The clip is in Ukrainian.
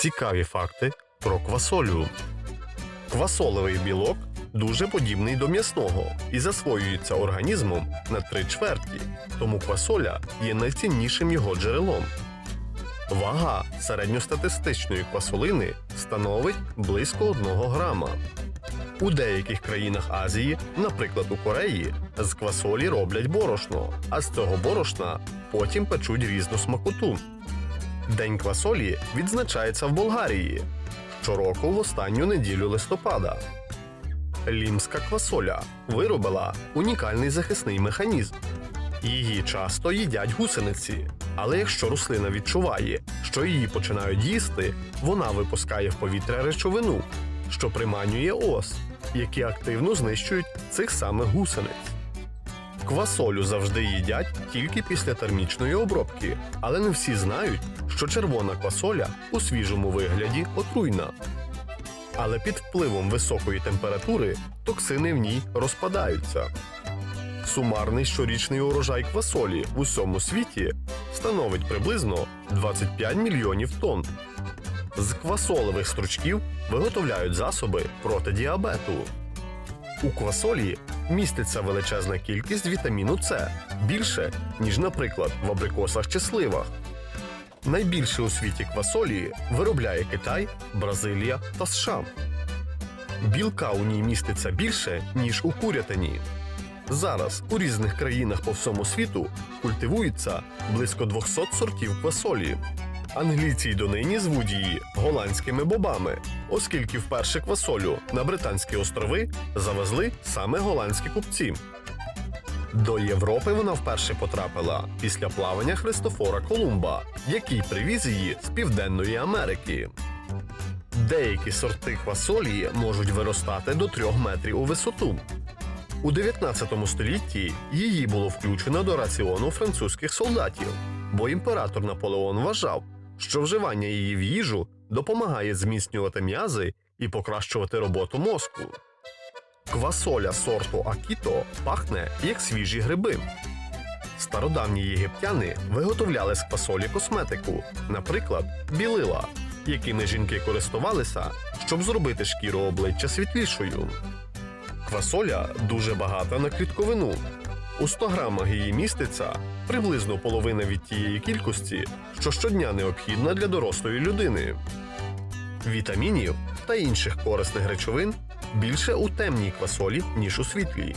Цікаві факти про квасолю. Квасолевий білок дуже подібний до м'ясного і засвоюється організмом на три чверті, тому квасоля є найціннішим його джерелом. Вага середньостатистичної квасолини становить близько 1 грама. У деяких країнах Азії, наприклад у Кореї, з квасолі роблять борошно, а з цього борошна потім печуть різну смакоту. День квасолі відзначається в Болгарії щороку в останню неділю листопада. Лімська квасоля виробила унікальний захисний механізм. Її часто їдять гусениці, але якщо рослина відчуває, що її починають їсти, вона випускає в повітря речовину, що приманює ос, які активно знищують цих самих гусениць. Квасолю завжди їдять тільки після термічної обробки, але не всі знають, що червона квасоля у свіжому вигляді отруйна. Але під впливом високої температури токсини в ній розпадаються. Сумарний щорічний урожай квасолі в усьому світі становить приблизно 25 мільйонів тонн. З квасолевих стручків виготовляють засоби проти діабету. У квасолі міститься величезна кількість вітаміну С, більше, ніж, наприклад, в абрикосах чи сливах. Найбільше у світі квасолі виробляє Китай, Бразилія та США. Білка у ній міститься більше, ніж у курятині. Зараз у різних країнах по всьому світу культивується близько 200 сортів квасолі. Англійці й донині звуть її голландськими бобами, оскільки вперше квасолю на Британські острови завезли саме голландські купці. До Європи вона вперше потрапила після плавання Христофора Колумба, який привіз її з Південної Америки. Деякі сорти квасолі можуть виростати до 3 метрів у висоту. У 19 столітті її було включено до раціону французьких солдатів, бо імператор Наполеон вважав, що вживання її в їжу допомагає зміцнювати м'язи і покращувати роботу мозку. Квасоля сорту Акіто пахне як свіжі гриби. Стародавні єгиптяни виготовляли з квасолі косметику, наприклад, білила, якими жінки користувалися, щоб зробити шкіру обличчя світлішою. Квасоля дуже багата на клітковину. У 100 грамах її міститься приблизно половина від тієї кількості, що щодня необхідна для дорослої людини. Вітамінів та інших корисних речовин більше у темній квасолі, ніж у світлій.